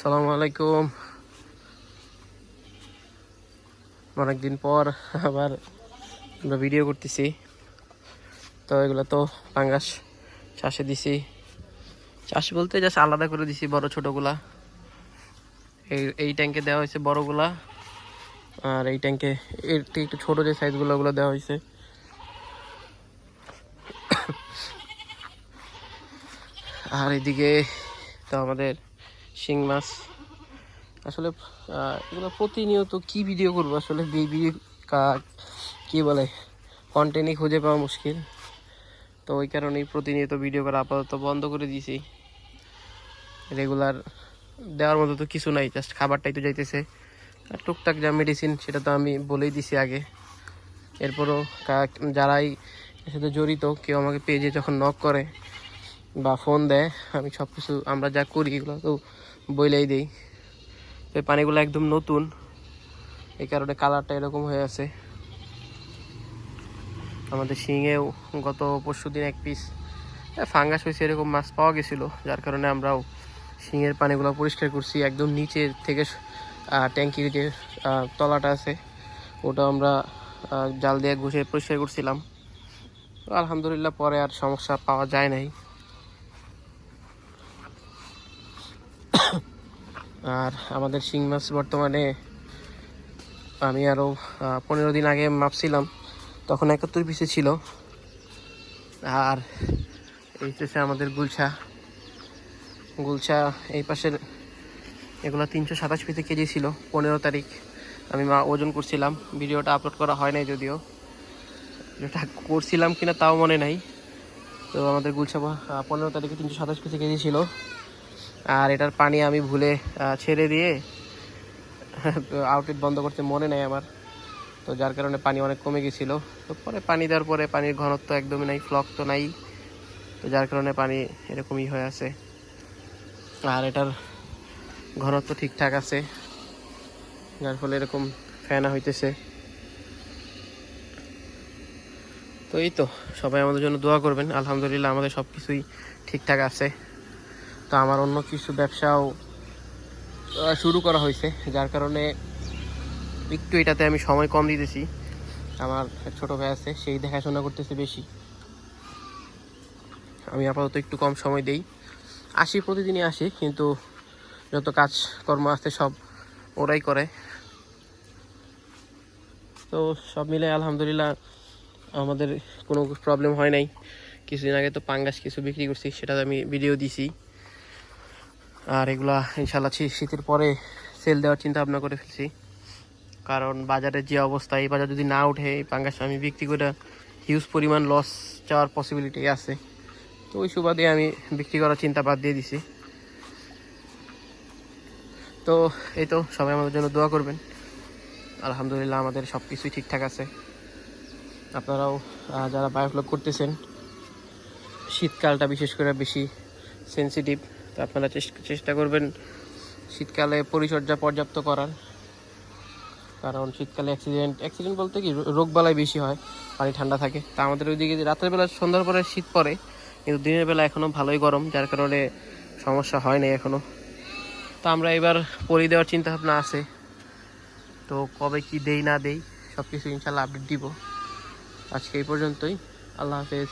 সালামু আলাইকুম। অনেকদিন পর আবার আমরা ভিডিও করতেছি। তো এগুলো তো পাঙ্গাস চাষে দিছি। চাষ বলতে জাস্ট আলাদা করে দিছি বড় ছোটগুলা। এই এই ট্যাঙ্কে দেওয়া হয়েছে বড়গুলা। আর এই ট্যাঙ্কে এর থেকে একটু ছোটো যে সাইজগুলো ওগুলো দেওয়া হয়েছে। আর এদিকে তো আমাদের শিং মাছ। আসলে এগুলো প্রতিনিয়ত কি ভিডিও করব? আসলে ভিডিও কি বলে কন্টেন্টই খুঁজে পাওয়া মুশকিল। তো ওই কারণেই প্রতিনিয়ত ভিডিও করা আপাতত বন্ধ করে দিয়েছি। রেগুলার দেওয়ার মতো তো কিছু নাই জাস্ট খাবারটাই তো যাইতেছে। আর টুকটাক যা মেডিসিন সেটা তো আমি বলেই দিছি আগে। এরপরও যারাই এর সাথে জড়িত, কেউ আমাকে পেজে যখন নক করে বা ফোন দেয়, আমি সব কিছু আমরা যা করি এগুলো তো বইলেই দিই। এই পানিগুলো একদম নতুন, এই কারণে কালারটা এরকম হয়ে আছে। আমাদের শিঙেও গত পরশু দিন এক পিস ফাঙ্গাস হয়েছে এরকম মাছ পাওয়া গেছিল, যার কারণে আমরাও শিঙের পানিগুলো পরিষ্কার করছি। একদম নিচের থেকে ট্যাঙ্কির যে তলাটা আছে, ওটা আমরা জাল দিয়ে ঘষে পরিষ্কার করছিলাম। আলহামদুলিল্লাহ পরে আর সমস্যা পাওয়া যায় নাই। আর আমাদের শিং মাছ বর্তমানে আমি আরও পনেরো দিন আগে মাপছিলাম তখন একাত্তর পিসে ছিল। আর এই হচ্ছে আমাদের গুলছা। গুলছা এই পাশের এগুলো তিনশো সাতাশ পিসে কেজি ছিল, পনেরো তারিখ। আমি মা, ওজন করছিলাম, ভিডিওটা আপলোড করা হয় নাই যদিও। যেটা করছিলাম কিনা তাও মনে নাই। তো আমাদের গুলছা পনেরো তারিখে তিনশো সাতাশ পিসে কেজি ছিল। আর এটার পানি আমি ভুলে ছেড়ে দিয়ে আউটলেট বন্ধ করতে মনে নেই আমার। তো যার কারণে পানি অনেক কমে গেছিল। তো পরে পানি দেওয়ার পরে পানির ঘনত্ব একদমই নাই ফ্লক তো নাই। তো যার কারণে পানি এরকমই হয়ে আছে। আর এটার ঘনত্ব ঠিকঠাক আছে, যার ফলে এরকম ফ্যানা হইতেছে। তো এই তো, সবাই আমাদের জন্য দোয়া করবেন। আলহামদুলিল্লাহ আমাদের সব কিছুই ঠিকঠাক আছে। তো আমার অন্য কিছু ব্যবসাও শুরু করা হয়েছে। যার কারণে একটু এটাতে আমি সময় কম দিতেছি। আমার ছোট ভাই আছে, সেই দেখাশোনা করতেছে বেশি। আমি আপাতত একটু কম সময় দেই। আসি, প্রতিদিনই আসি, কিন্তু যত কাজ কর্ম আছে সব ওরাই করে। তো সব মিলে আলহামদুলিল্লাহ আমাদের কোনো প্রবলেম হয় নাই। কিছুদিন আগে তো পাঙ্গাস কিছু বিক্রি করছি সেটা আমি ভিডিও দিছি। আর এগুলা ইনশাল্লাহ শীতের পরে সেল দেওয়ার চিন্তা ভাবনা করে ফেলছি। কারণ বাজারের যে অবস্থা, এই বাজার যদি না উঠে এই পাঙ্গাস আমি বিক্রি করে হিউজ পরিমাণ লস যাওয়ার পসিবিলিটি আছে। তো ওই সুবাদে আমি বিক্রি করার চিন্তা বাদ দিয়ে দিছি। তো এই তো, সবাই আমাদের জন্য দোয়া করবেন। আলহামদুলিল্লাহ আমাদের সব কিছুই ঠিকঠাক আছে। আপনারাও যারা বায়োফ্লগ করতেছেন, শীতকালটা বিশেষ করে বেশি সেন্সিটিভ তো আপনারা চেষ্টা করবেন শীতকালে পরিচর্যা পর্যাপ্ত করার। কারণ শীতকালে অ্যাক্সিডেন্ট অ্যাক্সিডেন্ট বলতে কি রোগবালাই বেশি হয়, পানি ঠান্ডা থাকে। তা আমাদের ওইদিকে রাতের বেলা সন্ধ্যার পরে শীত পড়ে, কিন্তু দিনের বেলা এখনও ভালোই গরম, যার কারণে সমস্যা হয় নাই এখনও তো আমরা এবার পরি দেওয়ার চিন্তা ভাবনা আছে। তো কবে কি দেই না দেই সব কিছু ইনশাল্লাহ আপডেট দিব। আজকে এই পর্যন্তই। আল্লাহ হাফেজ।